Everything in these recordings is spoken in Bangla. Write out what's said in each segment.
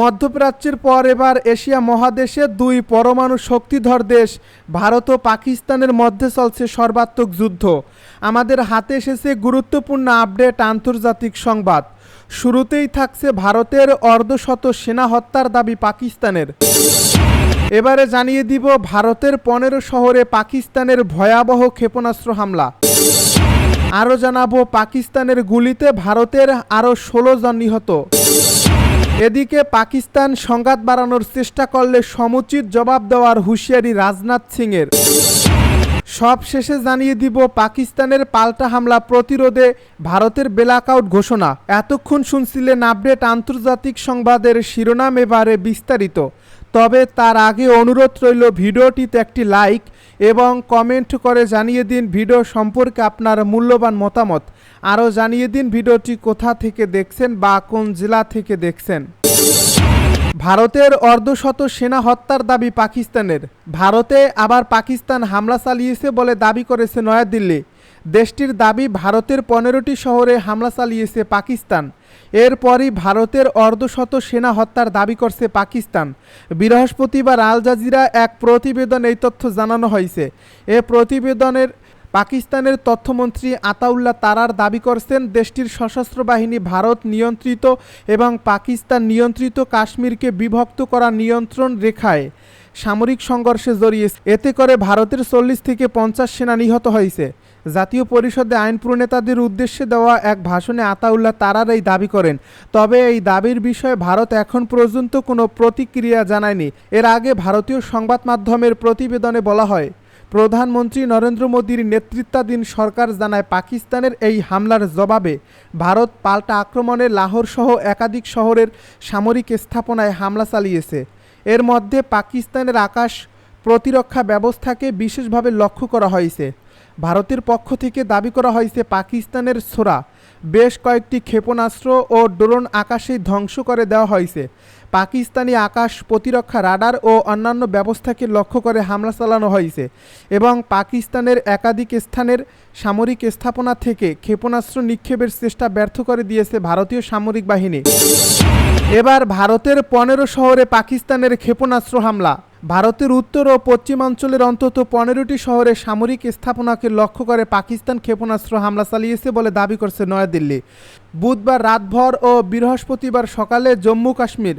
মধ্যপ্রাচ্যের পর এবার এশিয়া মহাদেশে দুই পরমাণু শক্তিধর দেশ, ভারত ও পাকিস্তানের মধ্যে চলছে সর্বাত্মক যুদ্ধ। আমাদের হাতে এসেছে গুরুত্বপূর্ণ আপডেট আন্তর্জাতিক সংবাদ। শুরুতেই থাকছে ভারতের অর্ধশত সেনা হত্যার দাবি পাকিস্তানের। এবারে জানিয়ে দিব ভারতের পনেরো শহরে পাকিস্তানের ভয়াবহ ক্ষেপণাস্ত্র হামলা। আরও জানাব পাকিস্তানের গুলিতে ভারতের আরও ষোলো জন নিহত। এদিকে পাকিস্তান সংঘাত বাড়ানোর চেষ্টা করলে সমুচিত জবাব দেওয়ার হুঁশিয়ারি রাজনাথ সিংয়ের। সব শেষে জানিয়ে দিব, পাকিস্তানের পাল্টা হামলা প্রতিরোধে ভারতের বেলাকআউট ঘোষণা। এতক্ষণ শুনছিলেন আপডেট আন্তর্জাতিক সংবাদের শিরোনাম এবারে বিস্তারিত। তবে তার আগে অনুরোধ রইল, ভিডিওটিতে একটি লাইক এবং কমেন্ট করে জানিয়ে দিন, ভিডিও সম্পর্কে আপনার মূল্যবান মতামত। আরও জানিয়ে দিন ভিডিওটি কোথা থেকে দেখছেন বা কোন জেলা থেকে দেখছেন। ভারতের অর্ধশত সেনা হত্যার দাবি পাকিস্তানের। ভারতে আবার পাকিস্তান হামলা চালিয়েছে বলে দাবি করেছে নয়াদিল্লি। দেশটির দাবি, ভারতের পনেরোটি শহরে হামলা চালিয়েছে পাকিস্তান। এরপরই ভারতের অর্ধশত সেনা হত্যার দাবি করছে পাকিস্তান। বৃহস্পতিবার আল জাজিরা এক প্রতিবেদন এই তথ্য জানানো হয়েছে। এ প্রতিবেদনের পাকিস্তানের তথ্যমন্ত্রী আতাউল্লাহ তারার দাবি করছেন, দেশটির সশস্ত্র বাহিনী ভারত নিয়ন্ত্রিত এবং পাকিস্তান নিয়ন্ত্রিত কাশ্মীরকে বিভক্ত করা নিয়ন্ত্রণ রেখায় সামরিক সংঘর্ষে জড়িয়েছে এতে করে ভারতের চল্লিশ থেকে পঞ্চাশ সেনা নিহত হয়েছে। জাতীয় পরিষদে আইন প্রণেতাদের উদ্দেশ্যে দেওয়া এক ভাষণে আতাউল্লাহ তারার এই দাবি করেন। তবে এই দাবির বিষয়ে ভারত এখন পর্যন্ত কোনো প্রতিক্রিয়া জানায়নি। এর আগে ভারতীয় সংবাদ মাধ্যমের প্রতিবেদনে বলা হয় প্রধানমন্ত্রী নরেন্দ্র মোদীর নেতৃত্বাধীন সরকার জানায় পাকিস্তানের এই হামলার জবাবে ভারত পাল্টা আক্রমণে লাহোর সহ একাধিক শহরের সামরিক স্থাপনায় হামলা চালিয়েছে। এর মধ্যে পাকিস্তানের আকাশ প্রতিরক্ষা ব্যবস্থাকে বিশেষভাবে লক্ষ্য করা হয়েছে। ভারতের পক্ষ থেকে দাবি করা হয়েছে, পাকিস্তানের ছোড়া বেশ কয়েকটি ক্ষেপণাস্ত্র ও ড্রোন আকাশে ধ্বংস করে দেওয়া হয়েছে। পাকিস্তানি আকাশ প্রতিরক্ষা রাডার ও অন্যান্য ব্যবস্থাকে লক্ষ্য করে হামলা চালানো হয়েছে এবং পাকিস্তানের একাধিক স্থানের সামরিক স্থাপনা থেকে ক্ষেপণাস্ত্র নিক্ষেপের চেষ্টা ব্যর্থ করে দিয়েছে ভারতীয় সামরিক বাহিনী। এবার ভারতের পনেরো শহরে পাকিস্তানের ক্ষেপণাস্ত্র হামলা। ভারতের উত্তর ও পশ্চিমাঞ্চলের অন্তত পনেরোটি শহরে সামরিক স্থাপনাকে লক্ষ্য করে পাকিস্তান ক্ষেপণাস্ত্র হামলা চালিয়েছে বলে দাবি করছে নয়াদিল্লি। বুধবার রাতভর ও বৃহস্পতিবার সকালে জম্মু কাশ্মীর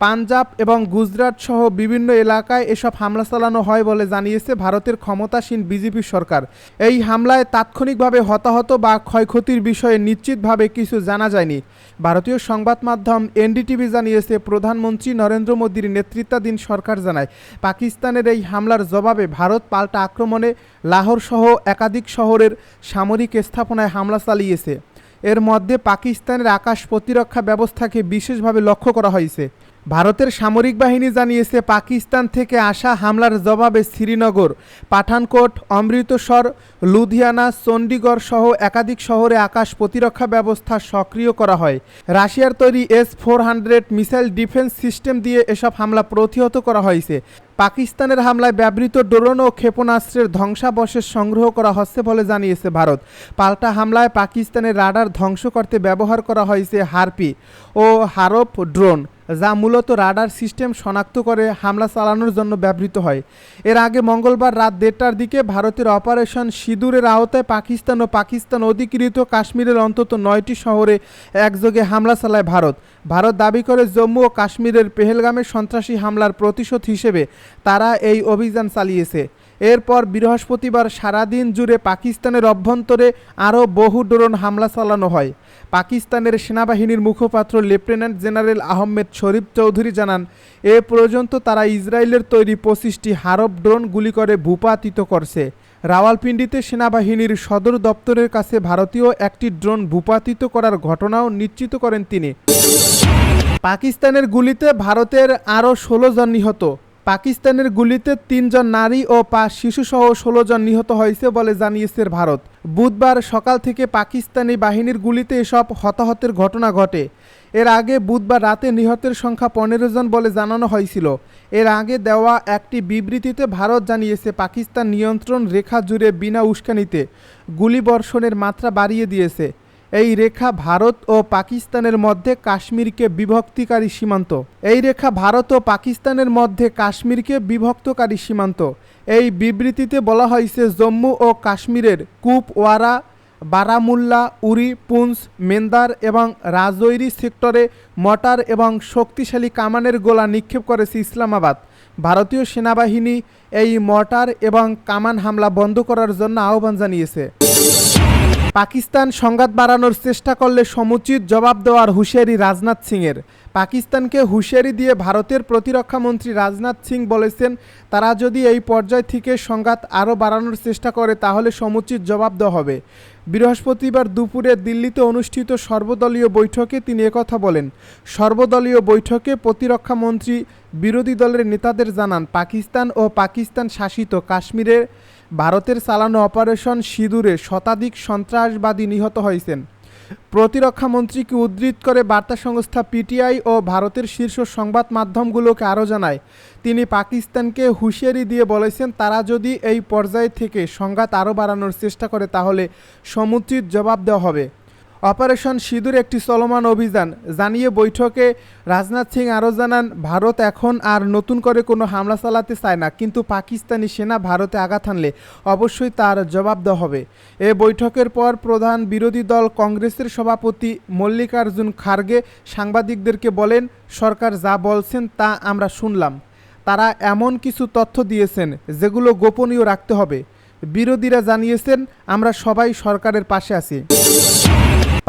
পাঞ্জাব এবং গুজরাট সহ বিভিন্ন এলাকায় এসব হামলা চালানো হয় বলে জানিয়েছে ভারতের ক্ষমতাসীন বিজেপি সরকার। এই হামলায় তাৎক্ষণিকভাবে হতাহত বা ক্ষয়ক্ষতির বিষয়ে নিশ্চিতভাবে কিছু জানা যায়নি। ভারতীয় সংবাদ মাধ্যম এনডিটিভি জানিয়েছে, প্রধানমন্ত্রী নরেন্দ্র মোদীর নেতৃত্বাধীন সরকার জানায়, পাকিস্তানের এই হামলার জবাবে ভারত পাল্টা আক্রমণে লাহোর সহ একাধিক শহরের সামরিক স্থাপনায় হামলা চালিয়েছে। এর মধ্যে পাকিস্তানের আকাশ প্রতিরক্ষা ব্যবস্থাকে বিশেষভাবে লক্ষ্য করা হয়েছে। ভারতের সামরিক বাহিনী জানিয়েছে, পাকিস্তান থেকে আসা হামলার জবাবে শ্রীনগর, পাঠানকোট, অমৃতসর, লুধিয়ানা, চণ্ডীগড় সহ একাধিক শহরে আকাশ প্রতিরক্ষা ব্যবস্থা সক্রিয় করা হয়। রাশিয়ার তৈরি S four hundred missile defence system দিয়ে এসব হামলা প্রতিহত করা হয়েছে। পাকিস্তানের হামলায় ব্যবহৃত ড্রোন ও ক্ষেপণাস্ত্রের ধ্বংসাবশেষ সংগ্রহ করা হচ্ছে বলে জানিয়েছে ভারত। পাল্টা হামলায় পাকিস্তানের রাডার ধ্বংস করতে ব্যবহার করা হয়েছে হারপি ও হারপ ড্রোন। যা মূলত রাডার সিস্টেম শনাক্ত করে হামলা চালানোর জন্য ব্যবহৃত হয়। এর আগে মঙ্গলবার রাত দেড়টার দিকে ভারতের অপারেশন সিঁদুরের আওতায় পাকিস্তান ও পাকিস্তান অধিকৃত কাশ্মীরের অন্তত নয়টি শহরে একযোগে হামলা চালায় ভারত। ভারত দাবি করে জম্মু ও কাশ্মীরের পেহেলগামে সন্ত্রাসী হামলার প্রতিশোধ হিসেবে তারা এই অভিযান চালিয়েছে। এরপর বৃহস্পতিবার সারাদিন জুড়ে পাকিস্তানের অভ্যন্তরে আরও বহু ড্রোন হামলা চালানো হয়। পাকিস্তানের সেনাবাহিনীর মুখপাত্র লেফটেন্যান্ট জেনারেল আহমেদ শরীফ চৌধুরী জানান, এ পর্যন্ত তারা ইসরায়েলের তৈরি পঁচিশটি হারব ড্রোন গুলি করে ভূপাতিত করছে। রাওয়ালপিন্ডিতে সেনাবাহিনীর সদর দপ্তরের কাছে ভারতীয় একটি ড্রোন ভূপাতিত করার ঘটনাও নিশ্চিত করেন তিনি। পাকিস্তানের গুলিতে ভারতের আরও ষোলো জন নিহত। পাকিস্তানের গুলিতে তিনজন নারী ও পাঁচ শিশুসহ ষোলো জন নিহত হয়েছে বলে জানিয়েছে ভারত। বুধবার সকাল থেকে পাকিস্তানি বাহিনীর গুলিতে এসব হতাহতের ঘটনা ঘটে। এর আগে বুধবার রাতে নিহতের সংখ্যা পনেরো জন বলে জানানো হয়েছিল। এর আগে দেওয়া একটি বিবৃতিতে ভারত জানিয়েছে, পাকিস্তান নিয়ন্ত্রণ রেখা জুড়ে বিনা উস্কানিতে গুলিবর্ষণের মাত্রা বাড়িয়ে দিয়েছে। এই রেখা ভারত ও পাকিস্তানের মধ্যে কাশ্মীরকে বিভক্তিকারী সীমান্ত। এই রেখা ভারত ও পাকিস্তানের মধ্যে কাশ্মীরকে বিভক্তকারী সীমান্ত। এই বিবৃতিতে বলা হয়েছে, জম্মু ও কাশ্মীরের কুপওয়ারা, বারামুল্লা, উরি পুঞ্চ মেন্দার এবং রাজৈরি সেক্টরে মটার এবং শক্তিশালী কামানের গোলা নিক্ষেপ করেছে ইসলামাবাদ। ভারতীয় সেনাবাহিনী এই মর্টার এবং কামান হামলা বন্ধ করার জন্য আহ্বান জানিয়েছে। পাকিস্তান সংঘাত বাড়ানোর চেষ্টা করলে সমুচিত জবাব দেওয়ার হুঁশিয়ারি রাজনাথ সিংয়ের। পাকিস্তানকে হুঁশিয়ারি দিয়ে ভারতের প্রতিরক্ষা মন্ত্রী রাজনাথ সিং বলেছেন, তারা যদি এই পর্যায় থেকে সংঘাত আরও বাড়ানোর চেষ্টা করে, তাহলে সমুচিত জবাব দেওয়া হবে। বৃহস্পতিবার দুপুরে দিল্লিতে অনুষ্ঠিত সর্বদলীয় বৈঠকে তিনি একথা বলেন। সর্বদলীয় বৈঠকে প্রতিরক্ষা মন্ত্রী, বিরোধী দলের নেতাদের জানান, পাকিস্তান ও পাকিস্তান শাসিত কাশ্মীরে ভারতের চালানো অপারেশন সিঁদুরে শতাধিক সন্ত্রাসবাদী নিহত হয়েছেন। প্রতিরক্ষা মন্ত্রীকে উদ্ধৃত করে বার্তা সংস্থা পিটিআই ও ভারতের শীর্ষ সংবাদ মাধ্যমগুলোকে আরও জানায়, তিনি পাকিস্তানকে হুঁশিয়ারি দিয়ে বলেছেন, তারা যদি এই পর্যায় থেকে সংঘাত আরও বাড়ানোর চেষ্টা করে, তাহলে সমুচিত জবাব দেওয়া হবে। অপারেশন সিঁদুর একটি চলমান অভিযান। জানিয়ে বৈঠকে রাজনাথ সিং আরও জানান, ভারত এখন আর নতুন করে কোনো হামলা চালাতে চায় না, কিন্তু পাকিস্তানি সেনা ভারতে আঘাত হানলে অবশ্যই তার জবাব দেওয়া হবে। এ বৈঠকের পর প্রধান বিরোধী দল কংগ্রেসের সভাপতি মল্লিকার্জুন খার্গে সাংবাদিকদেরকে বলেন, সরকার যা বলছেন তা আমরা শুনলাম। তারা এমন কিছু তথ্য দিয়েছেন যেগুলো গোপনীয় রাখতে হবে। বিরোধীরা জানিয়েছেন, আমরা সবাই সরকারের পাশে আছি।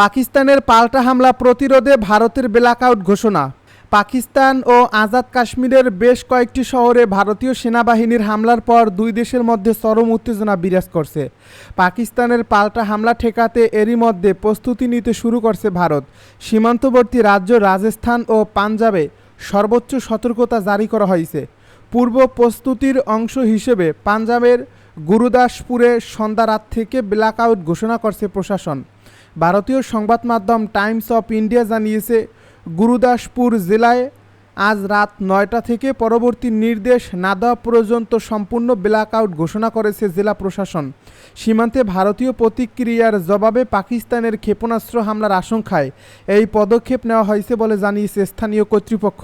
পাকিস্তানের পাল্টা হামলা প্রতিরোধে ভারতের ব্ল্যাকআউট ঘোষণা। পাকিস্তান ও আজাদ কাশ্মীরের বেশ কয়েকটি শহরে ভারতীয় সেনাবাহিনীর হামলার পর দুই দেশের মধ্যে চরম উত্তেজনা বিরাজ করছে। পাকিস্তানের পাল্টা হামলা ঠেকাতে এরই মধ্যে প্রস্তুতি নিতে শুরু করছে ভারত। সীমান্তবর্তী রাজ্য রাজস্থান ও পাঞ্জাবে সর্বোচ্চ সতর্কতা জারি করা হয়েছে। পূর্ব প্রস্তুতির অংশ হিসেবে পাঞ্জাবের গুরুদাসপুরে সন্ধ্যা রাত থেকে ব্ল্যাকআউট ঘোষণা করছে প্রশাসন। ভারতীয় সংবাদ মাধ্যম টাইমস অফ ইন্ডিয়া জানিয়েছে, গুরুদাসপুর জেলায় আজ রাত নয়টা থেকে পরবর্তী নির্দেশ না দেওয়া পর্যন্ত সম্পূর্ণ ব্ল্যাকআউট ঘোষণা করেছে জেলা প্রশাসন। সীমান্তে ভারতীয় প্রতিক্রিয়ার জবাবে পাকিস্তানের ক্ষেপণাস্ত্র হামলার আশঙ্কায় এই পদক্ষেপ নেওয়া হয়েছে বলে জানিয়েছে স্থানীয় কর্তৃপক্ষ।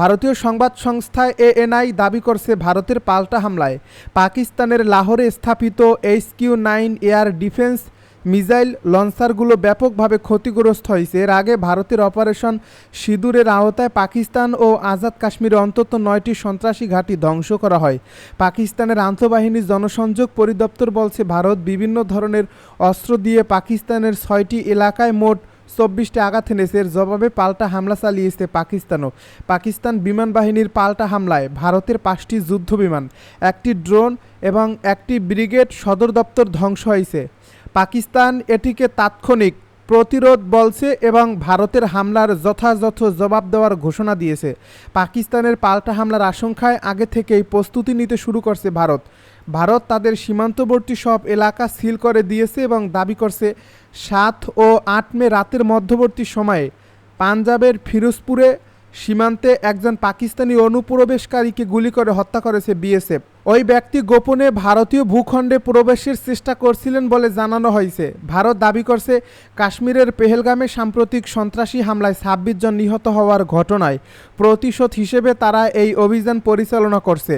ভারতীয় সংবাদ সংস্থা এএনআই দাবি করছে ভারতের পাল্টা হামলায় পাকিস্তানের লাহোরে স্থাপিত H Q nine air defence missile লঞ্চারগুলো ব্যাপকভাবে ক্ষতিগ্রস্ত হয়েছে। এর আগে ভারতের অপারেশন সিঁদুরের আওতায় পাকিস্তান ও আজাদ কাশ্মীরে অন্তত নয়টি সন্ত্রাসী ঘাঁটি ধ্বংস করা হয়। পাকিস্তানের আন্তঃবাহিনী জনসংযোগ পরিদপ্তর বলছে, ভারত বিভিন্ন ধরনের অস্ত্র দিয়ে পাকিস্তানের ছয়টি এলাকায় মোট চব্বিশটি আঘাত এনেছে। এর জবাবে পাল্টা হামলা চালিয়েছে পাকিস্তানও। পাকিস্তান বিমান বাহিনীর পাল্টা হামলায় ভারতের পাঁচটি যুদ্ধ বিমান, একটি ড্রোন এবং একটি ব্রিগেড সদর দপ্তর ধ্বংস হয়েছে। পাকিস্তান এটিকে তাৎক্ষণিক প্রতিরোধ বলছে এবং ভারতের হামলার যথাযথ জবাব দেওয়ার ঘোষণা দিয়েছে। পাকিস্তানের পাল্টা হামলার আশঙ্কায় আগে থেকেই প্রস্তুতি নিতে শুরু করছে ভারত। ভারত তাদের সীমান্তবর্তী সব এলাকা সিল করে দিয়েছে এবং দাবি করছে সাত ও আট মে রাতের মধ্যবর্তী সময়ে পাঞ্জাবের ফিরোজপুরে সীমান্তে একজন পাকিস্তানি অনুপ্রবেশকারীকে গুলি করে হত্যা করেছে বিএসএফ। ওই ব্যক্তি গোপনে ভারতীয় ভূখণ্ডে প্রবেশের চেষ্টা করছিলেন বলে জানানো হয়েছে। ভারত দাবি করছে, কাশ্মীরের পেহেলগামে সাম্প্রতিক সন্ত্রাসী হামলায় ছাব্বিশ জন নিহত হওয়ার ঘটনায় প্রতিশোধ হিসেবে তারা এই অভিযান পরিচালনা করছে।